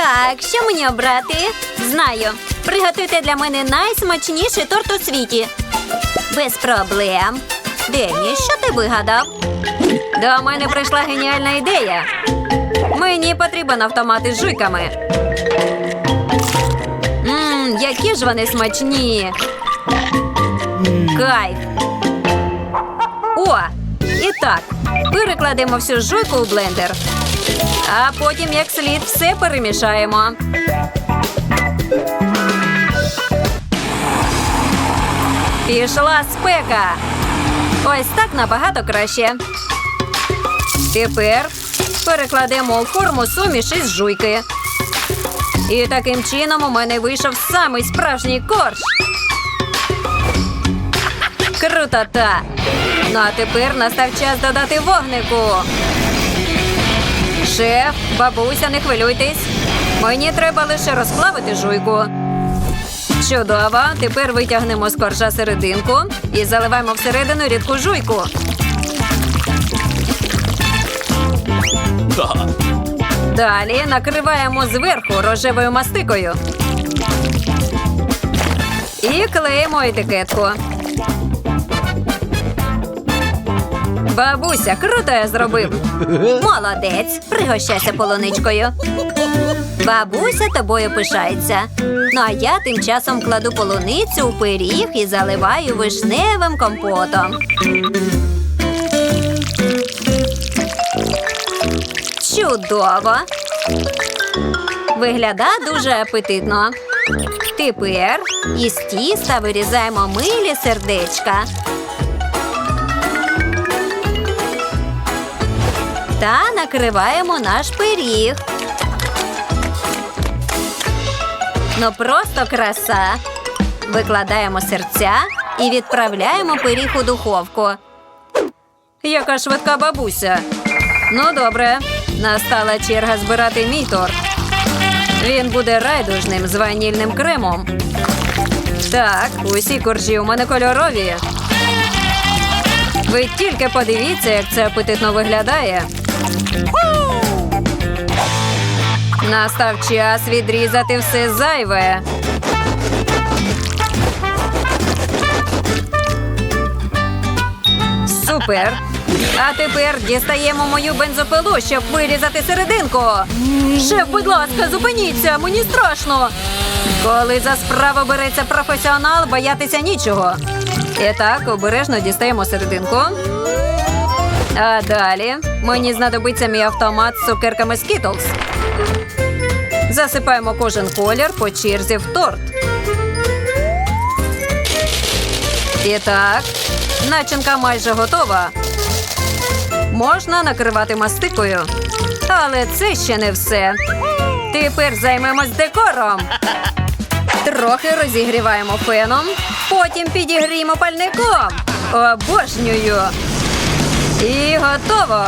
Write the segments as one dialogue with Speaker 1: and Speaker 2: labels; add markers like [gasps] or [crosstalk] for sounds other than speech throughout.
Speaker 1: Так, що мені обрати? Знаю. Приготуйте для мене найсмачніший торт у світі. Без проблем. Дені, що ти вигадав? До мене прийшла геніальна ідея. Мені потрібен автомат із жуйками. Ммм, які ж вони смачні. Кайф. О! І так, перекладемо всю жуйку у блендер. А потім як слід все перемішаємо. Пішла спека. Ось так набагато краще. Тепер перекладемо у форму суміш із жуйки. І таким чином у мене вийшов самий справжній корж. Крутота! Ну а тепер настав час додати вогнику. Шеф, бабуся, не хвилюйтесь. Мені треба лише розплавити жуйку. Чудово. Тепер витягнемо з коржа серединку і заливаємо всередину рідку жуйку. Далі накриваємо зверху рожевою мастикою. І клеїмо етикетку. Бабуся, круто я зробив. [laughs] Молодець, пригощайся полуничкою. Бабуся тобою пишається. Ну а я тим часом кладу полуницю у пиріг і заливаю вишневим компотом. Чудово! Вигляда дуже апетитно. Тепер із тіста вирізаємо милі сердечка. Та накриваємо наш пиріг. Ну просто краса. Викладаємо серця і відправляємо пиріг у духовку. Яка швидка бабуся. Ну, добре, настала черга збирати мій торт. Він буде райдужним з ванільним кремом. Так, усі коржі у мене кольорові. Ви тільки подивіться, як це апетитно виглядає. Настав час відрізати все зайве. Супер. А тепер дістаємо мою бензопилу, щоб вирізати серединку. Шеф, будь ласка, зупиніться, мені страшно. Коли за справу береться професіонал, боятися нічого. І так, обережно дістаємо серединку. А далі мені знадобиться мій автомат з цукерками Skittles. Засипаємо кожен колір по черзі в торт. І так, начинка майже готова. Можна накривати мастикою. Але це ще не все. Тепер займемось декором. Трохи розігріваємо феном, потім підігріємо пальником. Обожнюю. І готово.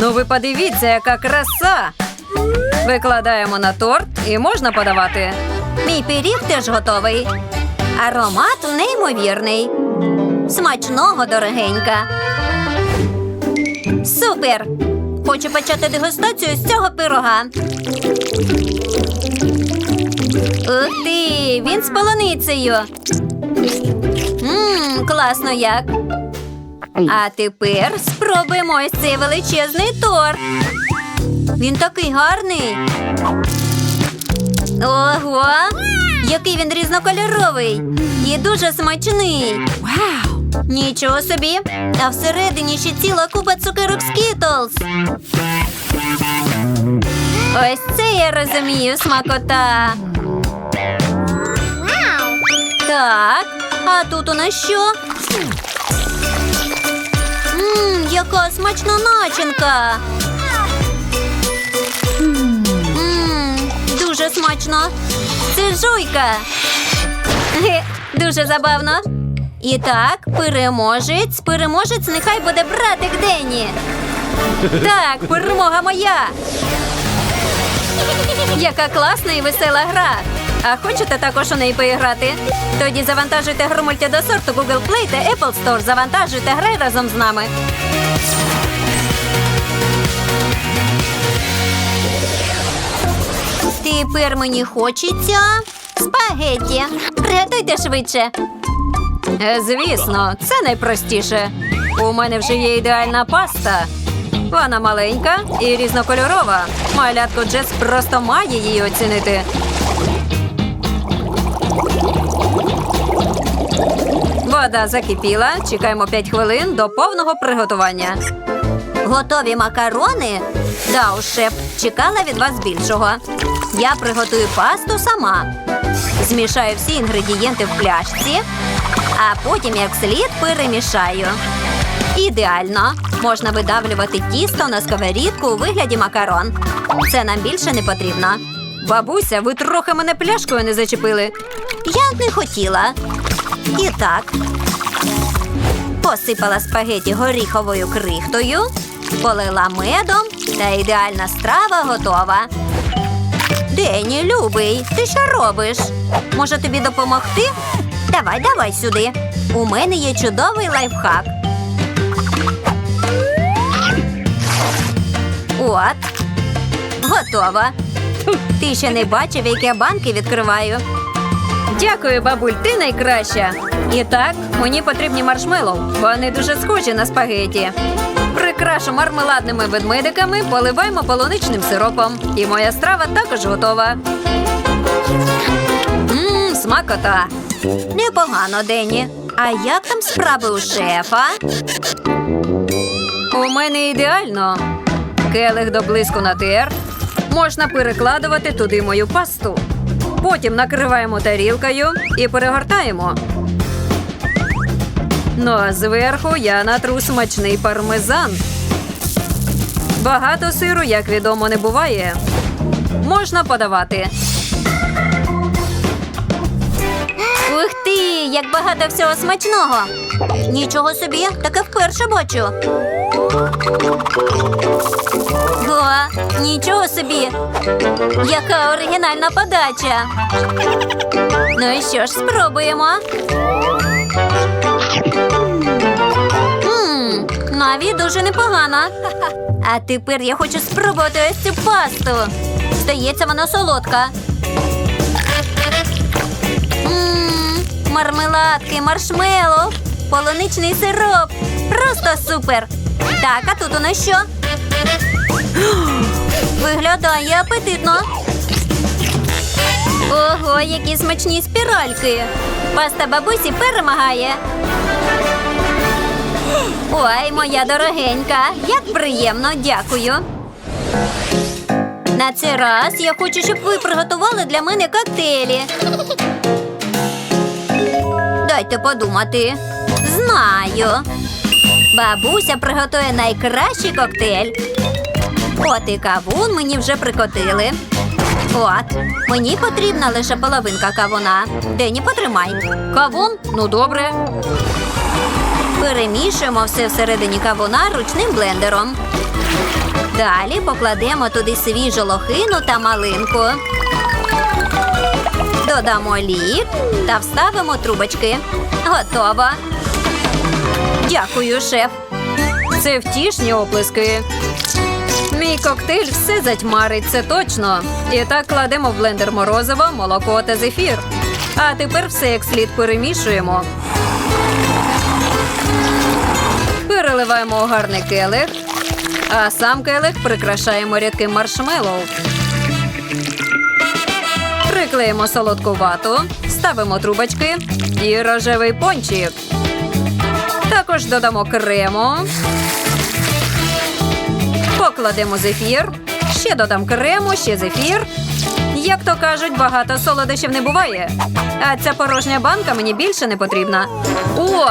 Speaker 1: Ну ви подивіться, яка краса. Викладаємо на торт і можна подавати. Мій пиріг теж готовий. Аромат неймовірний. Смачного, дорогенька. Супер! Хочу почати дегустацію з цього пирога. Ух ти! Він з полуницею. Ммм, класно як. А тепер спробуємо ось цей величезний торт. Він такий гарний. Ого! Який він різнокольоровий і дуже смачний. Вау! Нічого собі. А всередині ще ціла купа цукерок Skittles. Ось це я розумію, смакота. Так, а тут у нас що? Ммм, яка смачна начинка. Ммм, дуже смачно. Це жуйка. Дуже забавно. І так, переможець, переможець нехай буде братик Дені. Так, перемога моя. Яка класна і весела гра. А хочете також у неї поіграти? Тоді завантажуйте гру мультидосорту Google Play та Apple Store. Завантажуйте, грай разом з нами. Тепер мені хочеться спагетті. Приготуйте швидше. Е, Звісно, це найпростіше. У мене вже є ідеальна паста. Вона маленька і різнокольорова. Малятко Джес просто має її оцінити. Вода закипіла. Чекаємо 5 хвилин до повного приготування. Готові макарони? Да, шеф, чекала від вас більшого. Я приготую пасту сама. Змішаю всі інгредієнти в пляшці, а потім як слід перемішаю. Ідеально. Можна видавлювати тісто на сковорідку у вигляді макарон. Це нам більше не потрібно. Бабуся, ви трохи мене пляшкою не зачепили. Я не хотіла. І так. Посипала спагеті горіховою крихтою, полила медом та ідеальна страва готова. Дені, любий, ти що робиш? Може тобі допомогти? Давай, давай сюди. У мене є чудовий лайфхак. От. Готова. Ти ще не бачив, як банки відкриваю. Дякую, бабуль, ти найкраща. І так, мені потрібні маршмеллоу. Вони дуже схожі на спагеті. Прикрашу мармеладними ведмедиками, поливаємо полуничним сиропом. І моя страва також готова. Мм, смакота. Непогано, Дені. А як там справи у шефа? У мене ідеально. Келих до блиску натер. Можна перекладувати туди мою пасту. Потім накриваємо тарілкою і перегортаємо. Ну а зверху я натру смачний пармезан. Багато сиру, як відомо, не буває. Можна подавати. Ух ти, як багато всього смачного. Нічого собі, таке вперше бачу. Нічого собі. Яка оригінальна подача. Ну і що ж, спробуємо. Ммм, навіть дуже непогано. А тепер я хочу спробувати ось цю пасту. Здається, вона солодка. Ммм, мармеладки, маршмеллоу, полуничний сироп. Просто супер. Так, а тут у нас що? [gasps] Виглядає апетитно. Ого, які смачні спіральки. Паста бабусі перемагає. Ой, моя дорогенька, як приємно, дякую. На цей раз я хочу, щоб ви приготували для мене коктейлі. Дайте подумати. Знаю. Бабуся приготує найкращий коктейль. От і кавун мені вже прикотили. От, мені потрібна лише половинка кавуна. Дені, потримай. Кавун? Ну добре. Перемішуємо все всередині кавуна ручним блендером. Далі покладемо туди свіжу лохину та малинку. Додамо лік та вставимо трубочки. Готово. Дякую, шеф. Це втішні оплески. Мій коктейль все затьмарить, це точно. І так кладемо в блендер морозиво, молоко та зефір. А тепер все як слід перемішуємо. Переливаємо у гарний келих, а сам келих прикрашаємо рідким маршмеллоу. Приклеїмо солодку вату, ставимо трубочки і рожевий пончик. Також додамо крему. Покладемо зефір. Ще додам крему, ще зефір. Як то кажуть, багато солодощів не буває. А ця порожня банка мені більше не потрібна. О,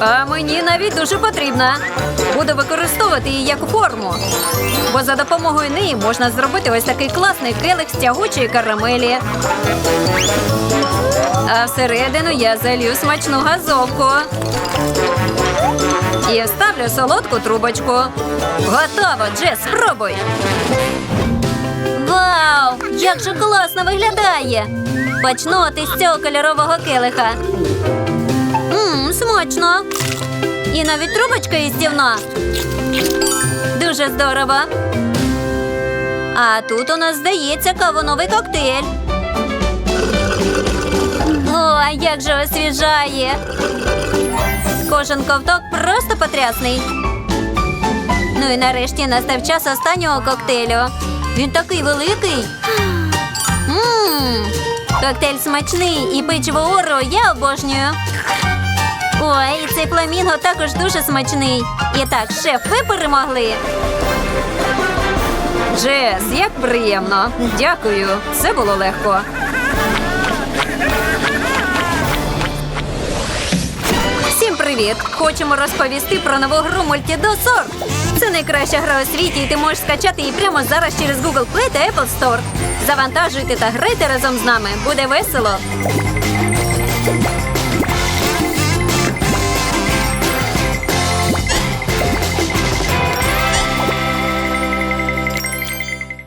Speaker 1: а мені навіть дуже потрібна. Буду використовувати її як форму. Бо за допомогою неї можна зробити ось такий класний келих з тягучої карамелі. А всередину я залью смачну газовку. І вставлю солодку трубочку. Готово, Джес, спробуй. Вау! Як же класно виглядає! Почну от із цього кольорового келиха. Ммм, смачно. І навіть трубочка їстівна. Дуже здорово. А тут у нас здається кавуновий коктейль. О, як же освіжає! Кожен ковток просто потрясний. Ну і нарешті настав час останнього коктейлю. Він такий великий. Мм, коктейль смачний і печиво Оро я обожнюю. Ой, цей фламінго також дуже смачний. І так, шеф, ви перемогли. Джес, як приємно. Дякую. Це було легко. Привіт! Хочемо розповісти про нову гру Multidosor. Це найкраща гра у світі, і ти можеш скачати її прямо зараз через Google Play та Apple Store. Завантажуйте та грайте разом з нами. Буде весело.